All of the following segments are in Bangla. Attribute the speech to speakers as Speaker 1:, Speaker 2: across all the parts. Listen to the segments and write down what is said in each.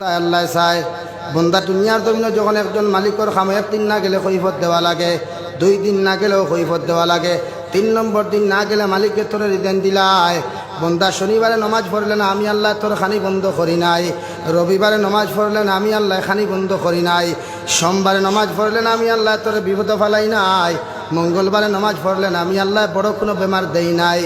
Speaker 1: আল্লাহ চাই বন্দা দুনিয়ার জমিন যখন একজন মালিকর খামো একদিন না গেলে কৈফত দেওয়া লাগে, দুই দিন না গেলেও কৈফত দেওয়া লাগে, তিন নম্বর দিন না গেলে মালিকের তোর রিদেন দিলায় বন্দা শনিবারে নমাজ পড়লে না আমি আল্লাহ তোর খানি বন্ধ করি নাই রবিবারে নমাজ পড়লে না আমি আল্লাহ খানি বন্ধ করি নাই সোমবারে নমাজ পড়লে না আমি আল্লাহ তোর বিপদ ফেলাই নাই মঙ্গলবারে নমাজ পড়লেন, আমি আল্লাহ বড় কোনো বেমার দেই নাই।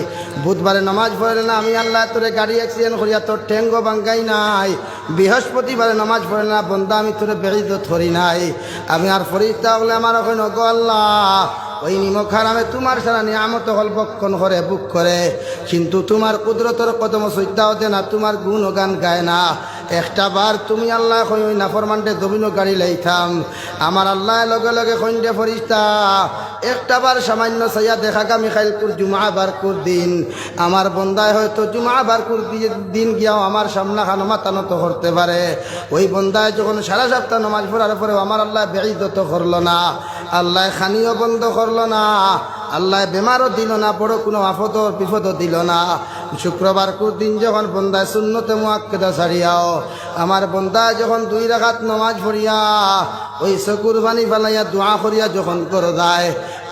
Speaker 1: বুধবারে নমাজ পড়লেন, আমি আল্লাহ তোরে গাড়ি অ্যাক্সিডেন্ট করিয়া তোর ঠেঙ্গ বাঙ্গাই নাই। বৃহস্পতিবারে নমাজ পড়ে না বন্ধা আমি তোরে বেড়িত ধরি নাই। আমি আর ফরিস্তা বলে আমার ওখানে গো আল্লাহ, ওই নিমক হারামে তোমার সারা নিয়ামত হল বক্ষণ করে, বুক করে। কিন্তু তোমার কুদরতর কদম সৈত্যা হতে না, তোমার গুণ গান গায় না। একটা বার তুমি আল্লাহ কই ওই নাফরমানটে দবিনো গাড়ি লাইতাম। আমার আল্লাহ লগে লগে কইন্ডে ফরিস্তা। একটা বার সামান্য সাইয়া দেখা গা মিখাইলপুর জুমা বারকুর দিন। আমার বন্দায় হয়তো জুমা বারকুর দিন গিয়াও আমার সামনা খানো মাতানত করতে পারে। ওই বন্দায় যখন সারা সপ্তাহ নমাজ পড়ার পরেও আমার আল্লাহ বেড়িদত করল না। আল্লাহ খানিও বন্ধ করল না। আল্লাহ বেমারও দিল না, বড় কোনো আফত বিপদও দিল না। শুক্রবার কুর দিন যখন বন্দায় শূন্যতে মুয়াক্কেদা ছাড়িয়াও, আমার বন্দায় যখন দুই রাখাত নমাজ পড়িয়া, ওই চকুর বাণী ফেলাইয়া দোয়া করিয়া যখন করে দেয়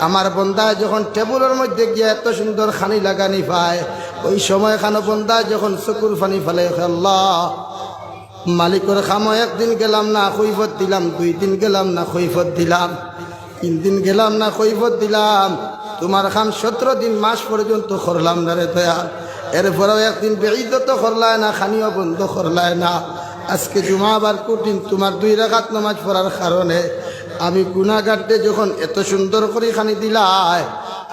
Speaker 1: আমার বন্দায় যখন টেবুলের মধ্যে গিয়ে এত সুন্দর খানি লাগানি পায়, ওই সময় খানো বন্দায় যখন চকুর ফানি ফেলে আল্লাহ, মালিকর খামো একদিন গেলাম না, কৈফত দিলাম, দুই দিন গেলাম না, কৈফত দিলাম, তিন দিন গেলাম না, কৈফত দিলাম। তোমার খাম সতেরো দিন মাস পর্যন্ত করলাম না রে দয়াল এরপরেও একদিন বেড়িত তো করলায় না, খানিও বন্ধ করলায় না। আজকে জুমাবার কঠিন, তোমার দুই রাখাত নামাজ পড়ার কারণে। আমি গুণাগারটে যখন এত সুন্দর করে খানি দিলায়,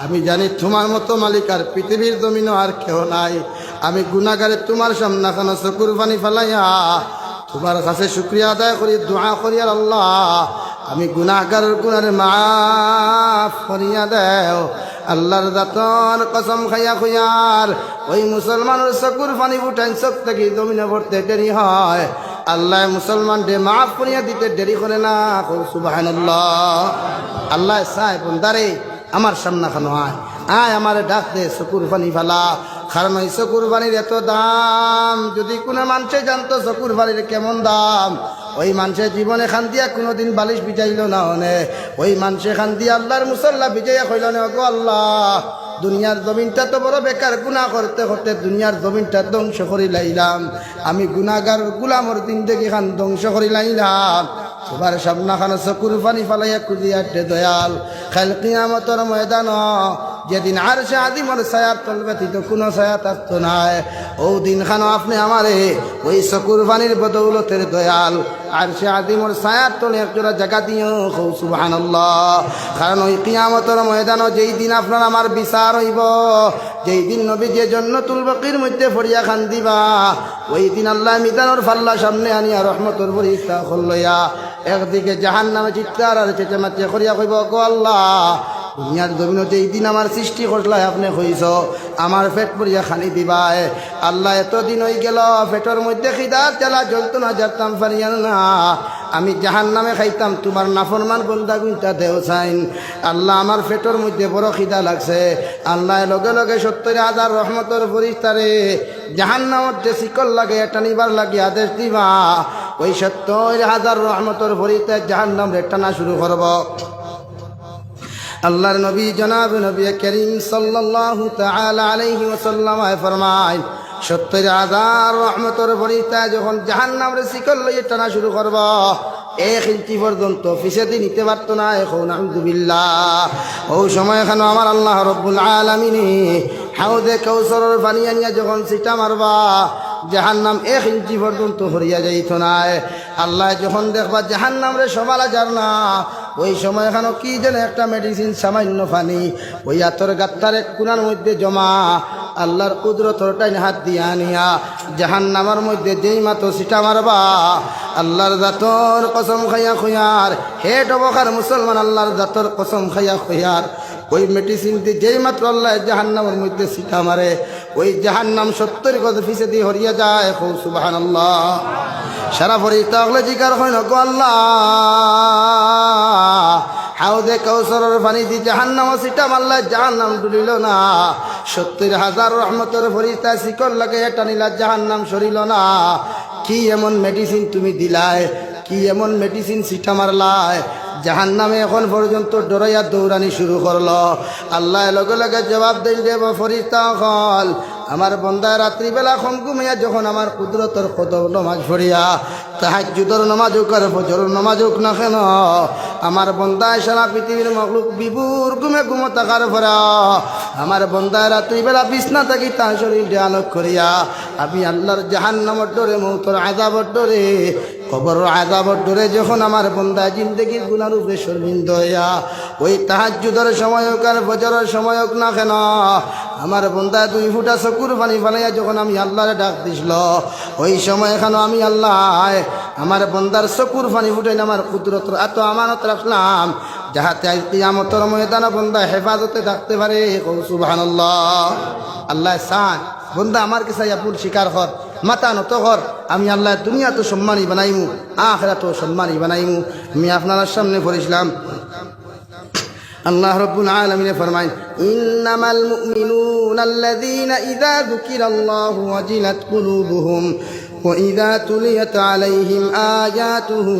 Speaker 1: আমি জানি তোমার মতো মালিক আর পৃথিবীর জমিনও আর কেউ নাই। আমি গুণাগারে তোমার সামনা খানো চকুর পানি ফেলাইয়া, তোমার কাছে শুক্রিয়া আদায় করি, দোয়া করি আর আল্লাহ। আমি গুণাগারের গুণার মাফ করিয়া দেও। আল্লাহর দাতন কসম খাইয়া খুয়ার ওই মুসলমানের চকুর পানি উঠাইন চোখ থেকে জমিনে ভরতে দেরি হয়। আল্লাহ মুসলমান ডে মাফ করিয়া দিতে দেরি করে না। সুবাহ আল্লাহ সাহেব বন্দারে, আমার সামনা খানো আয় আয় আমার ডাক দে চকুর পানি ফেলা। কারণ ওই চকুর পানির এত দাম, যদি কোনো মানুষে জানতো চকুর পানির কেমন দাম। ওই মানুষের জীবনে খান দিয়া কোনোদিন বালিশ বিজাইল না হনে ওই মানুষে খান দিয়া আল্লাহর মুসল্লা বিজয়া কইল না গো আল্লাহ, দুনিয়ার জমিনটা তো বড় বেকার গুণা করতে করতে দুনিয়ার জমিনটা ধ্বংস করি লাইলাম। আমি গুণাগার গুলামর দিন দেখি খান ধ্বংস করি লাইলাম। তোমার সামনা খানো চকুর পানি ফালাইয়া কুজিয়াটে দয়াল। খাল কিয়ামতর ময়দান যেদিন আর সে আদিমর ছায়ার তল ব্যতীত কোনো ছায়া থাকতো নাই ও দিন খানো আপনি আমারে ওই চকুর পানির বদৌলতের দয়াল। আর সে আদিমর ছায়ার তলে একজোড়া জায়গা দিও হৌ সুবাহান কারণ ওই কিয়ামতর ময়দান যেই দিন আপনার আমার বিচার হইব, যেই দিন নবী যে জন্য তুলবকির মধ্যে ফরিয়া খান দিবা, ওই দিন আল্লাহ মিদানোর ফাল্লা সামনে আনিয়া রহমতর হল্লইয়া একদিকে জাহান নামে চিৎকার আর চেঁচামাচে করিয়া কইব গো আল্লাহ দুনিয়ার জমিন যেই দিন আমার সৃষ্টি করলাই আপনি হইছ আমার পেট পরিয়া খানি দিবাই আল্লাহ এতদিন হয়ে গেল, পেটের মধ্যে খিদার চালা যন্ত্রণা জারতাম পারিয়ান না। আমি জাহান নামে খাইতাম, তোমার নাফরমান বন্দা গুনটা দেও চাইন আল্লাহ আমার পেটের মধ্যে বড় খিদা লাগছে। আল্লাহ লগে লগে সত্তর হাজার রহমতর ফরিস্তারে জাহান নামত যে শিকল লাগে, এটা নিবার লাগে আদেশ দিবা। ওই সত্তর হাজার রহমতর ফরিস্তার জাহান নাম টানা শুরু করব। আল্লাহর নবী জনাব নবী করিম সাল্লাল্লাহু তাআলা আলাইহি ওয়াসাল্লাম ফরমায় সত্তর হাজার রহমতর ফরিস্তা যখন জাহান্নাম রে শিকল লইয়ে টানা শুরু করব, এক ইঞ্চি পর্যন্ত ফিসেদি নিতে পারতো না, এখন আলহামদুলিল্লাহ। ও সময় এখানে আমার আল্লাহ রব্বুল আলমিনী হাউদে কৌসরের পানি আনিয়া যখন সিটা মারবা, জাহান্নাম এক ইঞ্চি পর্যন্ত হরিয়া যাইত নাই আল্লাহ যখন দেখবা জাহান্নাম রে সবালা যার না ওই সময় এখানে কি যেন একটা মেডিসিন সামান্য ফানি ওই আতর গাত্তার এক কুনার মধ্যে জমা। আল্লাহর কুদরতর হাত দিয়া নিয়া জাহান নামার মধ্যে যেই মাতো সিটা মারবা, আল্লাহর জাতর কসম খাইয়া খুঁয়ার হেট অবকার মুসলমান আল্লাহর জাতর কসম খাইয়া খুয়ার ওই মেডিসিন দিয়ে যেই মাত্র আল্লাহ জাহান নামের মধ্যে সিটা মারে, ওই জাহান নাম সত্তর গজ ফিসে দিয়ে হরিয়া যায়। হৌ সুবাহান আল্লাহ সারা ফরি তাহলে জিকার হয় না গো আল্লাহ। হাউদে কৌসরের পানি দি জাহান্নাম সিটা মারলা জাহান্নাম ডুলিল না। সত্তর হাজার রহমতের ফরিস্তা শিকল লাগে এটা নিলা জাহান্নাম সরিল না। কি এমন মেডিসিন তুমি দিলায়? কি এমন মেডিসিন সিটা মারলায়? জাহান নামে এখন পর্যন্ত ডরাইয়া দৌড়ানি শুরু করল। আল্লাহ লগে লগে জবাব দেন যে ফরিস্তা হল আমার বন্দা রাত্রিবেলা খন ঘুমিয়া যখন আমার কুদরতর কত নমাজ পড়িয়া তাহাজুদর নমাজ হোক আর ফজর নমাজ হোক না কেন, আমার বন্দায় সারা পৃথিবীর মখলুক বিপুর ঘুমে ঘুমো থাকার ভরা আমার বন্দায় রাত্রিবেলা বিছনা থাকি তার শরীর আলোক করিয়া, আমি আল্লাহর জাহান নামর ডরে, মৌতর আজাবর ডরে কবর আজাবর ধরে যখন আমার বন্দা জিন্দগির গুনার উপরে শর্মিন্দ হইয়া, ওই তাহাজুদর সময় হোক আর বজরের সময় হোক না কেন, আমার বন্দা দুই ফুটা চকুর পানি ফালাইয়া যখন আমি আল্লাহরে ডাক দিছিল, ওই সময় এখন আমি আল্লাহ, আমার বন্দার চকুর পানি ফুটাই আমার কুদরত এত আমানত রাখলাম যাহাতে আজ কিয়ামতর ময়দান বন্দা হেফাজতে থাকতে পারে আল্লাহ সান বন্দা আমার কাছে আপুর শিকার হর মাতা নত হর, আমি আল্লাহ দুনিয়া তো সম্মানী বানাইমু আখরা তো সম্মানী বানাইমু। আমি আপনার সামনে পড়েছিলাম। আল্লাহ রব্বুল আলামিন ফরমায়, ইন্নামাল মুমিনুনা আল্লাযীনা ইযা যুকিরাল্লাহু ওয়াজিলাত কুলুবুহুম, ওয়া ইযা তুলিয়াত আলাইহিম আয়াতুহু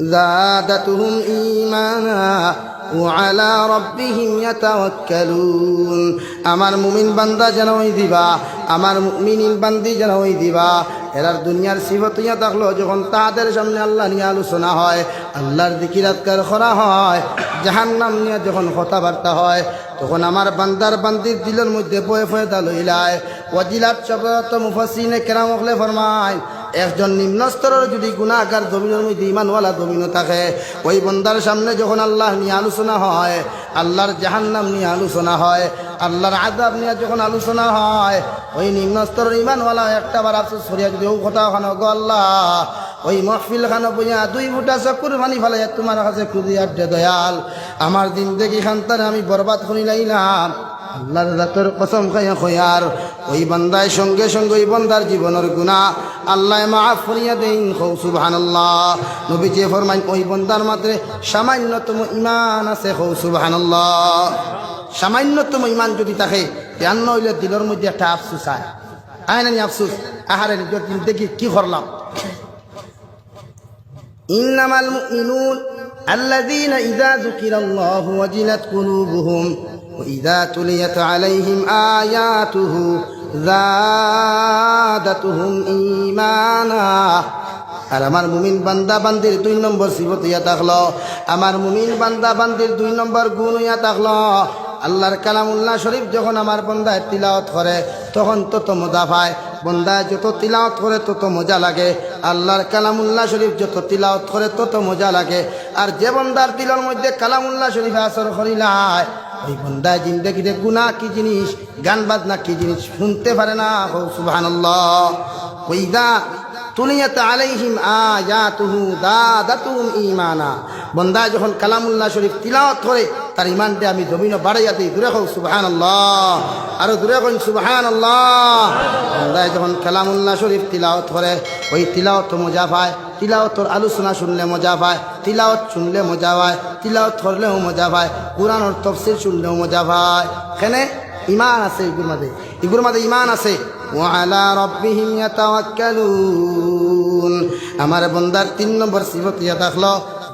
Speaker 1: زادتهم إيمانا وعلى ربهم يتوكلون আমার মুমিন বান্দা যেন ওই দিবা আমার মুমিনিন বান্দি যেন ওই দিবা এরার দুনিয়ার সিফতিয়া থাকলো যখন তাদের সামনে আল্লাহ নিয়ে আলোচনা হয় আল্লাহর দিকিরাতকার করা হয় জাহান নাম নিয়ে যখন কথাবার্তা হয় তখন আমার বান্দার বান্দির দিলের মধ্যে বয়ে ফয়দা লইলায় ওয়াজিলাত শব্দ মুফাসিনে কেরাম হলে ফরমায় একজন নিম্ন স্তরের যদি গুণাকার জমিনের মধ্যে ইমানওয়ালা জমিনও থাকে, ওই বন্দার সামনে যখন আল্লাহ নিয়ে আলোচনা হয়, আল্লাহর জাহান্নাম নিয়ে আলোচনা হয়, আল্লাহর আজাব নিয়ে যখন আলোচনা হয়, ওই নিম্ন স্তরের ইমানওয়ালা একটা বার আফসোস করিয়া যদি ও কথা ওখানে গো আল্লাহ, ওই মহফিল খানো বুঝিয়া দুই ফুটা চকুর পানি ফেলাই তোমার কাছে খুঁজি আড্ডে দয়াল, আমার দিন দেখি খান্তারে আমি বরবাদ করি লাইলাম আল্লাহর রাতের কসম খাইয়া খয়ার ওই বান্দায় সঙ্গে সঙ্গে ওই বান্দার জীবনের গুণা আল্লাহ মাফ করিয়া দেন খৌ সুবহানাল্লাহ নবী যে ফরমাইন ওই বান্দার মাত্রে সামান্যতম ইমান আছে খৌ সুবহানাল্লাহ সামান্যতম ইমান যদি থাকে জ্ঞান হইলে দিলের মধ্যে একটা আফসুস আয় আয় না আফসুস আহারে নিজের দিন দেখি কি করলাম إنما المؤمنون الذين إذا ذكر الله وجلت قلوبهم وإذا تليت عليهم آياته زادتهم إيمانا আর আমার মুমিন বান্দা বান্দির দুই নম্বর সিবত ইয়া থাকলো আমার মুমিন বান্দা বান্দির দুই নম্বর গুণ ইয়া থাকলো আল্লাহর কালামুল্লাহ শরীফ যখন আমার বন্দায় তিলাওয়াত করে তখন তত মজা পায় বন্দায় যত তিলাওয়াত করে তত মজা লাগে আল্লাহর কালামুল্লাহ শরীফ যত তিলাওয়াত করে তত মজা লাগে আর যে বন্দার তিলর মধ্যে কালামুল্লাহ শরীফ আসর করিলায় ওই বন্দায় জিন্দগিতে গুণা কি জিনিস? গান বাজনা কি জিনিস? শুনতে পারে না। সুবহানাল্লাহ। ওইদা তুলিয়াত আলাইহিম আয়াতুহু দাদাতুহুম ঈমানা। বন্দা যখন কালামুল্লাহ শরীফ তিলাওয়াত করে, তার ইমানটা আমি জমিন বাড়াইয়া দিই দূরে হোক সুবহানাল্লাহ। আরও দূরে কোন সুবহানাল্লাহ। বন্দায় যখন কালামুল্লাহ শরীফ তিলাওয়াত করে, ওই তিলাওয়াত মজা পায় তিলাওয়াতর আলোচনা শুনলে মজা পায়, তিলাওয়াত শুনলে মজা পায়, তিলাওয়াত করলেও মজা পায়, কোরআনের তফসির শুনলেও মজা পায়। এখানে ইমান আছে এগুলোর মাঝে এগুলোর মাঝে ইমান আছে। আমার বন্দার তিন নম্বর সিফত ইয়া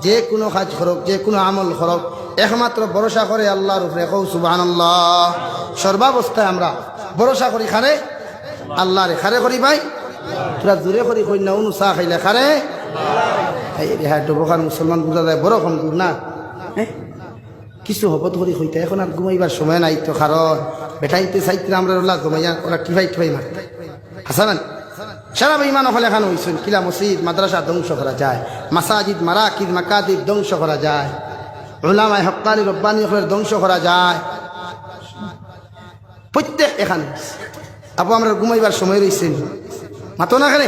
Speaker 1: যে কোনো কাজ করক, যে কোনো আমল করক, একমাত্র ভরসা করে আল্লাহর উপরে কৌ সুবহানাল্লাহ। সর্বাবস্থায় আমরা ভরসা করি খারে আল্লাহ রে খারে করি ভাই? তোরা জোরে করি উনু চাহ খাইলে খারে রেহাই ডবকার মুসলমান বুঝা যায়, বড় কম না। হ্যাঁ কিছু হবত করি হইতে এখন আর ঘুমাইবার সময় নাই তো কারণ বেটাইতে চাইতে আমরা ওলা ঘুমাইয়া ওরা টিভাই টিভাই মার হাসাবেন সারা বেইমান হলে এখানে হইছেন কিলা মসজিদ মাদ্রাসা ধ্বংস করা যায় মাসাজিদ মারাকিদ মাকাদিদ ধ্বংস করা যায় ওলামায় হকানি রব্বানি হলের ধ্বংস করা যায়। প্রত্যেক এখানে। আপু আমরা ঘুমাইবার সময় রয়েছেন মাতো না খানে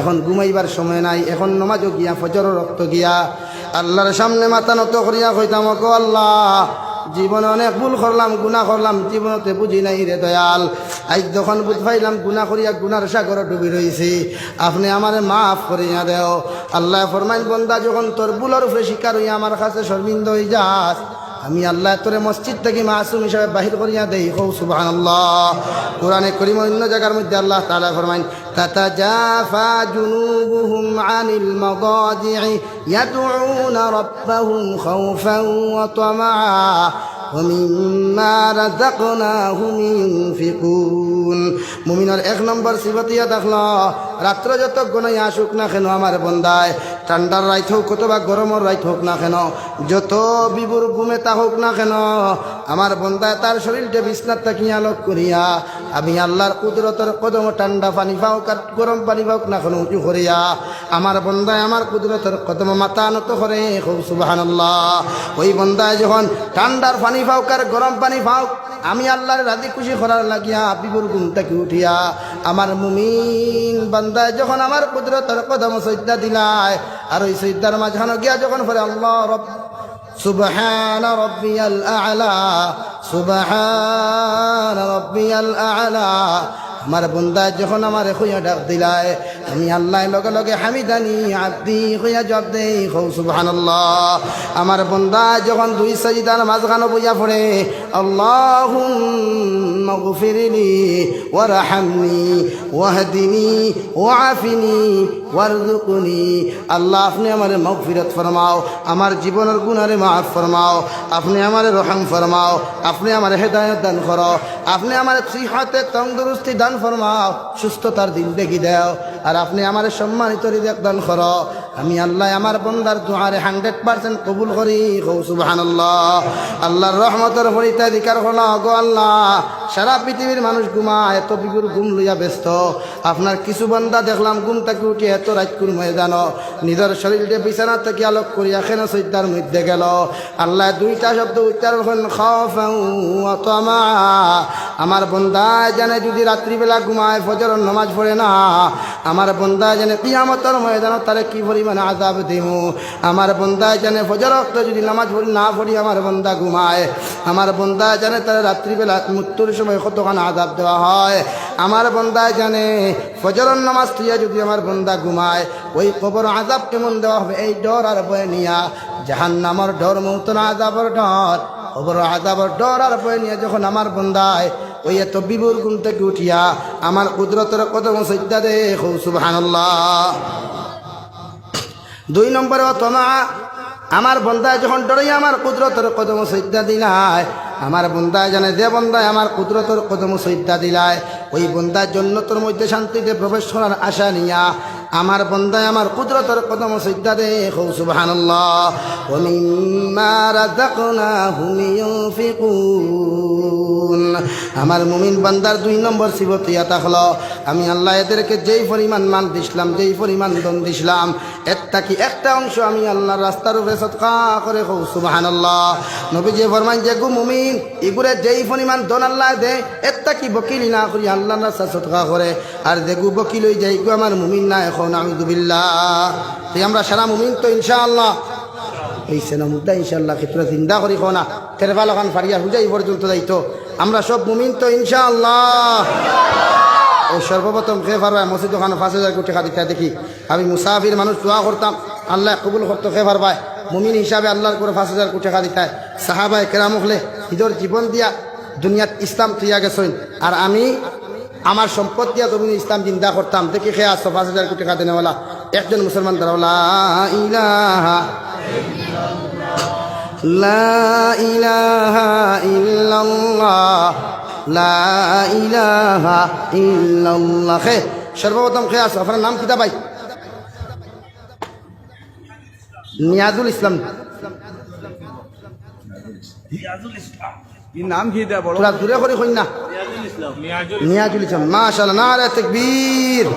Speaker 1: এখন ঘুমাইবার সময় নাই, এখন নমাজও গিয়া ফজর রক্ত গিয়া, আল্লাহর সামনে মাথা নত করিয়া কইতাম গো আল্লাহ, জীবনে অনেক ভুল করলাম গুণা করলাম, জীবনতে বুঝি নাই রে দয়াল। আজ যখন বুঝ পাইলাম গুণা করিয়া গুনার সাগরে ডুবি রয়েছি আপনি আমারে মাফ করিয়া দেও। আল্লাহ ফরমাইন, বন্দা, যখন তোর বুলোর উপরে শিকার হইয়া আমার কাছে শর্মিন্দ হয়ে যাস আমি আল্লাহ তোরে মসজিদ থেকে মাসুম হিসাবে বাহির করিয়া দেই হৌ সুবাহ কোরআনে করিম অন্য জায়গার মধ্যে আল্লাহ তালা ফরমাইন تتجافى جنوبهم عن المضاجع يدعون ربهم خوفا وطمعا ومما رزقناهم ينفقون মুমিনের এক নম্বর সিবতিয়া দেখল রাত্র যত গনাই আসুক না কেন আমার বন্দায় ঠান্ডার রাইত হোক অথবা গরমের রাইত হোক না কেন, যত বিবুর ঘুমে তা হোক না কেন, আমার বন্দায় তার শরীরটা বিছনার তাকিয়া লোক করিয়া, আমি আল্লাহর কুদরতের কদম ঠান্ডা পানি আর গরম পানি পাওক না কেন উঁচু করিয়া, আমার বন্দায় আমার কুদরতের কদম মাথা নত করে, খুব সুবাহান ওই বন্দায় যখন ঠান্ডার পানি পাওক আর গরম পানি পাওক আমি আল্লাহর রাজি খুশি করার লাগিয়া বিবুর ঘুম থেকে উঠিয়া আমার মুমিন বান্দায় যখন আমার কুদরতের কদম সৈদ্যা দিলায় আর ওই সৈদ্যার মাঝখানে গিয়া যখন পরে আল্লাহ রব سبحان ربي الأعلى سبحان ربي الأعلى আমার বন্দা যখন আমার খুঁয়া ডাক দিলায়, আমি আল্লাহ লগে লগে হামিদানি আব্দি খুঁয়া জব দেই হৌ সুবহান আমার বন্দা যখন দুই সাজিদার মাঝখানো বুঝা পড়ে আল্লাহ মগফিরলি ওয়ারহামনি ওয়াহদিনি ওয়াফিনি ওয়ারজুকনি আল্লাহ, আপনি আমার মগফিরত ফরমাও, আমার জীবনের গুণারে মাফ ফরমাও, আপনি আমার রহম ফরমাও, আপনি আমার হেদায়ত দান করো, আপনি আমার সিহাতে তন্দুরুস্তি দান ফরমাও, সুস্থতার দেখি দেও, আর আপনি আমার সম্মানিত হৃদয় দান করো। আমি আল্লাহ, আমার বন্দার দোয়ারে হান্ড্রেড পার্সেন্ট কবুল করি। কৌ সুবাহান আল্লাহর রহমতের হরিতাধিকার হলো গো আল্লাহ। সারা পৃথিবীর মানুষ ঘুমায়, এত বিগুর ঘুম লইয়া ব্যস্ত। আপনার কিছু বান্দা দেখলাম ঘুম থেকে উঠে এত রাজকুর ময়ে জানো নিজের শরীরকে বিছানা থেকে আলোক করিয়া কেন সৈদ্যার মধ্যে গেল? আল্লাহ দুইটা শব্দ উচ্চারণ খাওয়া আমার বন্দায় জানে যদি রাত্রিবেলা ঘুমায় ফজর নমাজ পড়ে না, আমার বন্দায় জানে কিয়ামতর ময়দান তারে কি পরিমাণে আজাব দিমু? আমার বন্দায় জানে ফজর যদি নামাজ পড়ি, না পড়ি, আমার বন্দা ঘুমায়। আমার বন্দায় জানে তারা রাত্রিবেলা মৃত্যুর সময় কতখান আজাব দেওয়া হয়। আমার বন্দায় জানে ফজরন নামাজ তুইয়া যদি আমার বন্দা ঘুমায়, ওই কবর আজাব কেমন দেওয়া হবে? এই ডর আর বয়ে নিয়া জাহান নামর ডর, মৌতন আজাবর ডর, কবর আজাবর ডর আর বয়ে নিয়ে যখন আমার বন্দায়, ওই এত বিবুর গুণ থেকে উঠিয়া আমার কুদরতের কদম সজ্জা দে সুবহানাল্লাহ। দুই নম্বরে তোমা আমার বন্দায় যখন ডরাই, আমার কুদরতর কদম সৈদ্যা দিলায়। আমার বন্দায় জানে যে বন্দায়, আমার কুদরতর কদম সৈদ্যা দিলায়। ওই বন্দার জন্য তোর মধ্যে শান্তিতে প্রবেশ করার আশা নিয়া। আমার বন্দায়, আমার কুদরতর কদম সৈদ্যা দে, হৌ সুবহানাল্লাহ। আমার মুমিন বান্দার দুই নম্বর সিবতিয়া থাকল আমি আল্লাহ এদেরকে যেই পরিমাণ মান দিছিলাম, যেই পরিমাণ দন দিছিলাম একটা কি একটা অংশ আমি আল্লাহর রাস্তার উপরে সৎকা করে হৌ সুবহানাল্লাহ। নবী যে ফরমান যে গু মুমিন ইগুরে যেই পরিমাণ দন আল্লাহ দে একটা কি বকিলি না করি আল্লাহ রাস্তা সৎকা করে। আর দেখু বকিল হয়ে যাই গু আমার মুমিন না এখন আমিদুবিল্লাহ তাই আমরা সারা মুমিন তো ইনশাআল্লাহ। এই সেনা মুদ্দা ইনশাল্লাহ ক্ষেত্রে চিন্তা করি না। তেরবাল ওখান ফারিয়া হুজাই পর্যন্ত যাইতো। আমরা সব মুমিন তো ইনশাআল্লাহ। ও সর্বপ্রথম খে ফারবাই মসজিদ ওখানে পাঁচ হাজার কোটি খাদিকা দেখি। আমি মুসাফির মানুষ দোয়া করতাম, আল্লাহ কবুল করতো খে ফারবাই মুমিন হিসাবে আল্লাহর করে পাঁচ হাজার কোটি খাদিকায় সাহাবায় কেরাম হলে ঈদর জীবন দিয়া দুনিয়াত ইসলাম তুইয়া গেছেন। আর আমি আমার সম্পদ দিয়া তুমি ইসলাম জিন্দা করতাম। দেখি খেয়ে আসছো পাঁচ হাজার কোটি খাতে নেওয়ালা। একজন মুসলমান ইলাহা لا إله إلا الله لا إله إلا الله খে সর্বপ্রথম খেয়ে আসো আপনার নাম কিতা ভাই নিয়াজুল ইসলাম
Speaker 2: কি নাম কি দেয়া বড়
Speaker 1: তোরা দূরে করে কই না নিয়াজুল ইসলাম মাশাআল্লাহ নারে তাকবীর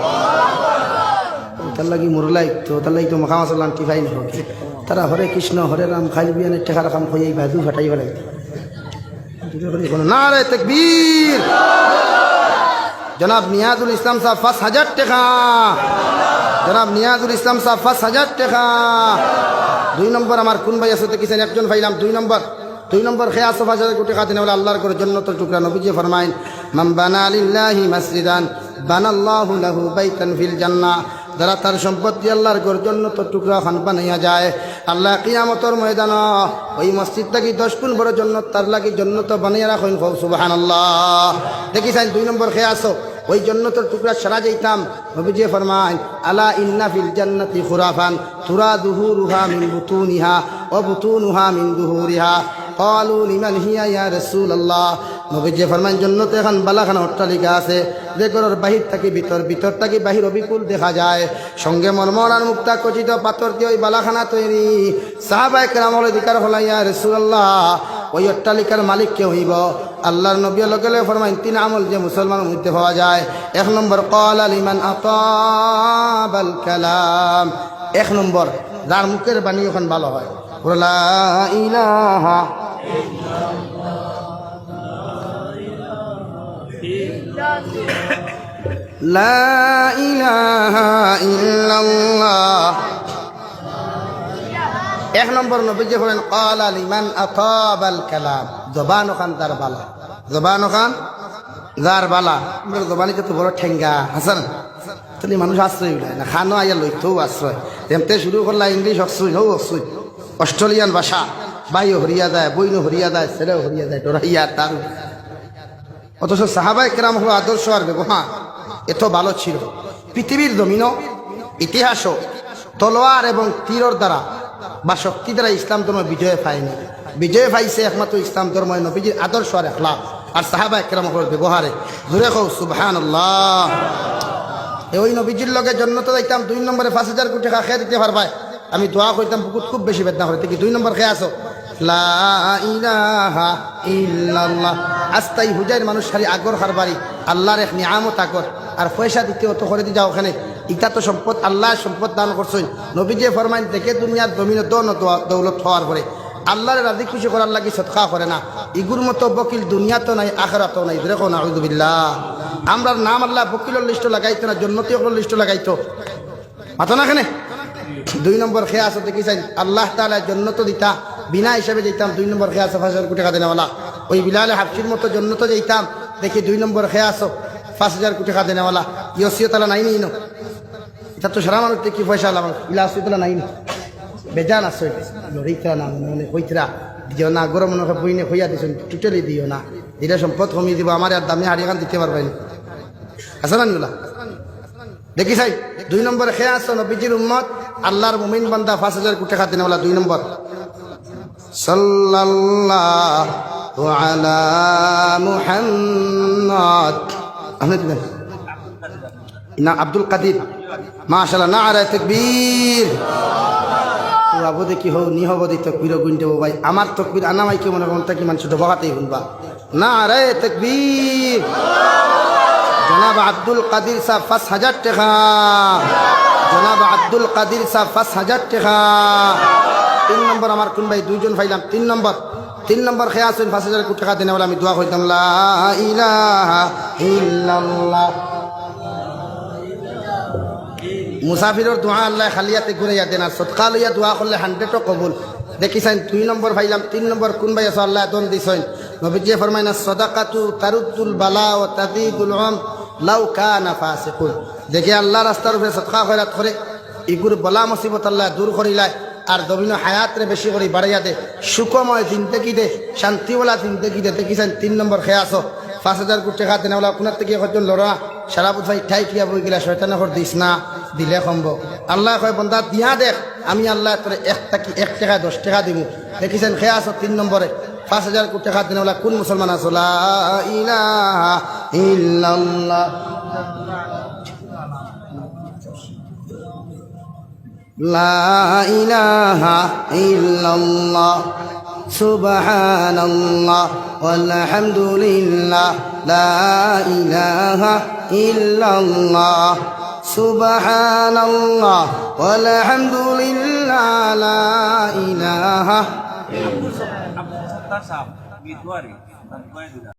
Speaker 1: তার লাগি মুরলাই, তো তার লাগি তো মাখা মাসাল্লাম কি ভাই তারা হরে কৃষ্ণ হরে রাম খালি বিয়ানের টেকার কাম খোয়াই ভাজু ফাটাই ফেলে নারে তকবীর জনাব নিয়াজুল ইসলাম সাহেব পাঁচ হাজার টাকা। জনাব নিয়াজুল ইসলাম সাহেব পাঁচ হাজার টাকা। দুই নম্বর আমার কোন ভাই আছে দেখেছেন? একজন ভাইলাম দুই নম্বর দুই নম্বর খেয়া সব হাজার কোটি খাতে নেওয়া আল্লাহর করে জন্নত টুকরা নবীজি ফরমাইন মাম বানা লিল্লাহি মাসজিদান বানাল্লাহু লাহু বাইতান ফিল জান্নাহ। যারা তার সম্পত্তি আল্লাহর গোর জন্য তো টুকরা খান বানাইয়া যায় আল্লাহ কিয়ামতর ময়দান ওই মসজিদ থাকি দশ গুণ বড় জন্য তার লাগি জন্য তো বানাইয়া রাখুন সুবাহান আল্লাহ দেখিছেন দুই নম্বর খেয়ে আসো ওই জন্য তোর টুকরা সারা যাইতাম নবীজি ফরমায় আলা ইন্না ফিল জান্নাতি খুরাফান তুরা দুহুরুহা মিন বুতুনিহা ও বুতুনুহা মিন দুহুরিহা قالوا لمن هي يا رسول الله নবীজি ফরমান জন্য তো এখন বালাখানা অট্টালিকা আছে। যে ঘরের বাহির থাকি ভিতর ভিতর থাকি বাহির অবিকুল দেখা যায়। সঙ্গে মর্মরান মুক্তা কচিত পাথর দিয়ে ওই বালাখানা তৈরি। সাহাবায় কেরামল অধিকার হলাইয়া রসুল্লাহ ওই অট্টালিকার মালিক কে হইব? আল্লাহর নবী লগে লগে ফরমাইন, তিন আমল যে মুসলমানের মধ্যে পাওয়া যায়। এক নম্বর কল আলিমান আতাবাল কালাম। এক নম্বর, যার মুখের বাণী এখন ভালো হয়। ইলাহা لا إله إلا الله এক নম্বর নবীজি হলেন কালা লিমান আতাবাল কালাম জবান ওখান তার বালা জবান ওখান যার বালা আমার জবানিতে তো বড় ঠেঙ্গা হাসান তাহলে মানুষ আশ্রয় উঠায় না খানো আইয়া লইতেও আশ্রয় তেমতে শুরু করলা ইংলিশ অশ্রয় নৌ অশ্রয় অস্ট্রেলিয়ান ভাষা বাইও হরিয়া দেয় বইনও হরিয়া দেয় ছেলেও হরিয়া দেয় ডরাইয়া তার অথচ সাহাবাই কেরাম হলো আদর্শ আর ব্যবহার। এত ভালো ছিল। পৃথিবীর জমিনও, ইতিহাসও, তলোয়ার এবং তীরর দ্বারা বা শক্তি দ্বারা ইসলাম ধর্ম বিজয় পায়নি। বিজয় পাইছে একমাত্র ইসলাম ধর্ম নবীজির আদর্শ আর এখলা আর সাহাবা একরাম হল ব্যবহারে। জুড়ে কৌ সুবহান ওই নবীজির লগে জন্য তো দেখতাম দুই নম্বরে পাঁচ হাজার কোটি টাকা খেয়ে দিতে পারবাই। আমি দোয়া করতাম বুকুত খুব বেশি বেদনা করে কি দুই নম্বর খেয়ে আসো লা ইলাহা ইল্লাল্লাহ। আস্তাই হুজাইর মানুষ খালি আগর হারবারি আল্লাহর এক নিয়ামত আগর। আর পয়সা দিতে অত করে দি যাও ওখানে। ইটা তো সম্পদ, আল্লাহ সম্পদ দান করছেন। নবীজে ফরমাইন, দেখে দুনিয়ার দন দৌলত হওয়ার পরে। আল্লাহর রাজি খুশি করার লাগি সৎকা করে না। ইগুর মতো বকিল দুনিয়াতো নাই, আখেরাতো নাই। দেখো না আউদুবিল্লাহ আমরা নাম আল্লাহ বকিলের লিস্ট লাগাইতো না, জন্নতি লিস্ট লাগাইতো। মাতো না এখানে? দুই নম্বর খেয়া আছে দেখিছেন আল্লাহ তালা জন্নত দিতা। বিনা হিসাবে যেতাম, দুই নম্বর খেয়া আছে হাজার কোটি দেনেওয়ালা ওই বিলালে হাফসির মতো জন্নত যেতাম দেখি দুই নম্বর খেয়া আছো পাঁচ হাজার কোটি টাকা দেনেওয়ালা ইয়সিও তালা নাই নি এটা তো সারা মানুষ কি পয়সা আলাম ইলা আসি তালা নাই বেজান আছে লড়িতরা না, মনে কইতরা। দিও না, গরম মনে হয় বইনে হইয়া দিছেন, টুটেলি দিও না। দিলে সম্পদ কমিয়ে দিব, আমার আর দামি খান দিতে পারবেন আছে না নিলা দেখি চাই, দুই নম্বর খেয়া আছো নবীজির উম্মত। আল্লাহর মুমিন বান্দা, পাঁচ হাজার কোটি টাকা দিনওয়ালা দুই নম্বর। সাল্লাল্লাহু। মুহাম্মদ আপনি দিবেন না আব্দুল কাদির মাশাল্লাহ না আর তকবীর আবু দেখি হো নি হব দি তকবীর গুনতে ভাই। আমার তকবীর আনামাই কি মনে করতে কি মানুষ ডবাগাতেই শুনবা না রে তকবীর। জনাব আব্দুল কাদির সাহ পাঁচ হাজার টাকা। জনাব আব্দুল কাদির সাহ পাঁচ হাজার টাকা। তিন নম্বর আমার কোন ভাই? দুইজন পাইলাম তিন নম্বর। তিন নম্বর খেয়ে আসুন পাঁচ হাজার কোটি টাকা দিনে বলে আমি দোয়া করতাম মুসাফিরের দোয়া আল্লাহ খালিয়াতে ঘুরাইয়া দেন, আর সৎকা লইয়া দোয়া করলে হান্ড্রেডও কবুল। দেখিছেন দুই নম্বর ভাইলাম তিন নম্বর কোন ভাই আছে আল্লাহ দন দিছেন। নবীজি ফরমাইনা, সদাকাতু তারুদ্দুল বালা ও তাদিদুল আম লাউ কানা ফাসিকুন। দেখে আল্লাহ রাস্তার উপরে সৎকা খয়রাত করে, ইগুর বলা মুসিবত আল্লাহ দূর করিলায়। আর দবিন হায়াতরে বেশি করে বাড়াইয়া দে। সুখময় জিন্দগি দে, শান্তিওয়ালা জিন্দগি দে। দেখিছেন, তিন নম্বর খেয়ে আসো পাঁচ হাজার কোটি টাকা দেনা বলা আপনার থেকে কজন লড়া, সারা বুঝাই ঠাই কিয়া বই গেলা শয়তানা করে দিস না, দিলে সম্ভব। আল্লাহ কয় বন্ধা দিয়া দেখ, আমি আল্লাহ তোরে এক টাকি এক টাকা, দশ টাকা দিব দেখিছেন খেয়ে আসো তিন নম্বরে, পাঁচ হাজার কোটি টাকা দেনা বলা কোন মুসলমান আছো? লা ইলাহা ইল্লাল্লাহ সুবহানাল্লাহ আলহামদুলিল্লাহ লা ইলাহা ইল্লাল্লাহ সুবহানাল্লাহ আলহামদুলিল্লাহ লা
Speaker 2: ইলাহা আপনার সাহেব